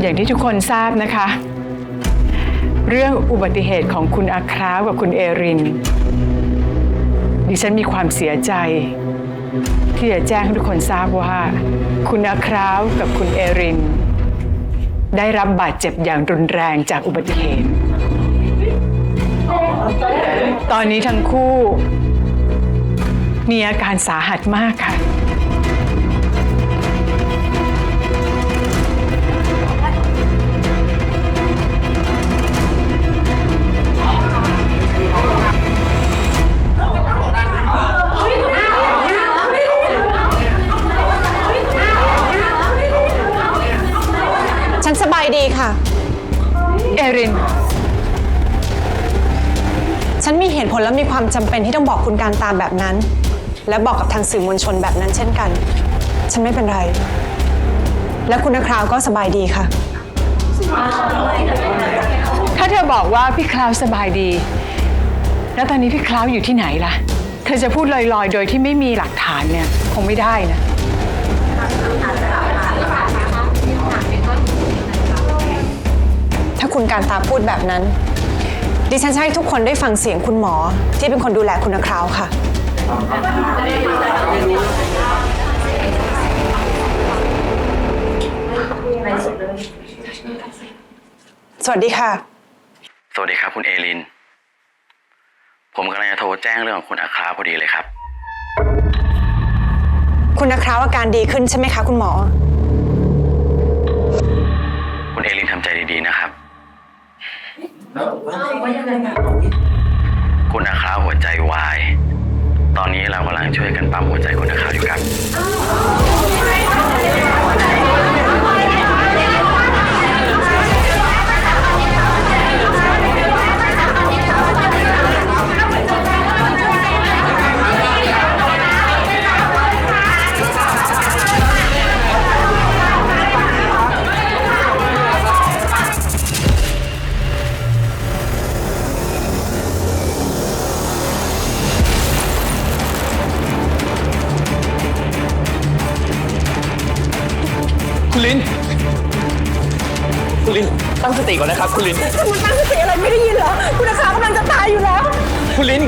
อย่างที่ทุกคนทราบนะคะ เรื่องอุบัติเหตุของคุณอาคราวกับคุณเอริน ดิฉันมีความเสียใจ ที่จะแจ้งให้ทุกคนทราบว่า คุณอาคราวกับคุณเอริน ได้รับบาดเจ็บอย่างรุนแรงจากอุบัติเหตุ ตอนนี้ทั้งคู่ มีอาการสาหัสมากค่ะ ดีค่ะ เอริน ฉันมีเหตุผลและมีความจำเป็นที่ต้องบอกคุณการตามแบบนั้น และบอกกับทางสื่อมวลชนแบบนั้นเช่นกัน ฉันไม่เป็นไร และคุณนักคราวก็สบายดีค่ะ ถ้าเธอบอกว่าพี่คลาวสบายดี แล้วตอนนี้พี่คลาวอยู่ที่ไหนล่ะ เธอจะพูดลอยๆ โดยที่ไม่มีหลักฐานเนี่ย คงไม่ได้นะ คุณการตาพูดแบบนั้น ดิฉันจะให้ทุกคนได้ฟังเสียงคุณหมอ ที่เป็นคนดูแลคุณนักคราวค่ะ สวัสดีค่ะ สวัสดีครับคุณเอลิน ผมกำลังจะโทรแจ้งเรื่องของคุณอาคราพอดีเลยครับ คุณนักคราวอาการดีขึ้นใช่ไหมคะ คุณหมอ คุณอาคราหัวใจวาย ตอนนี้เรากำลังช่วยกันปั๊มหัวใจคุณอาคราอยู่ครับ คุณลิน คุณลินตั้งสติก่อนนะครับ คุณลินคุณตั้งสติอะไรไม่ได้ยินเหรอ คุณนักคราวกำลังจะตายอยู่แล้ว คุณลิน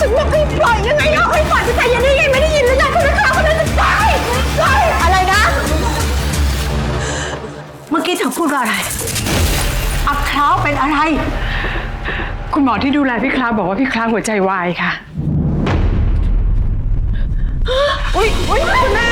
ฉันบอกให้ปล่อยยังไงเอาให้ปล่อยจะใจเย็นได้ยังไม่ได้ยินหรือไงคุณนักข่าวกำลังจะตายปล่อยอะไรนะ เมื่อกี้เธอพูดว่าอะไรอับเท้าเป็นอะไร คุณหมอที่ดูแลพี่คลาวบอกว่าพี่คลาวหัวใจวายค่ะ อุ้ยอุ้ยคุณแม่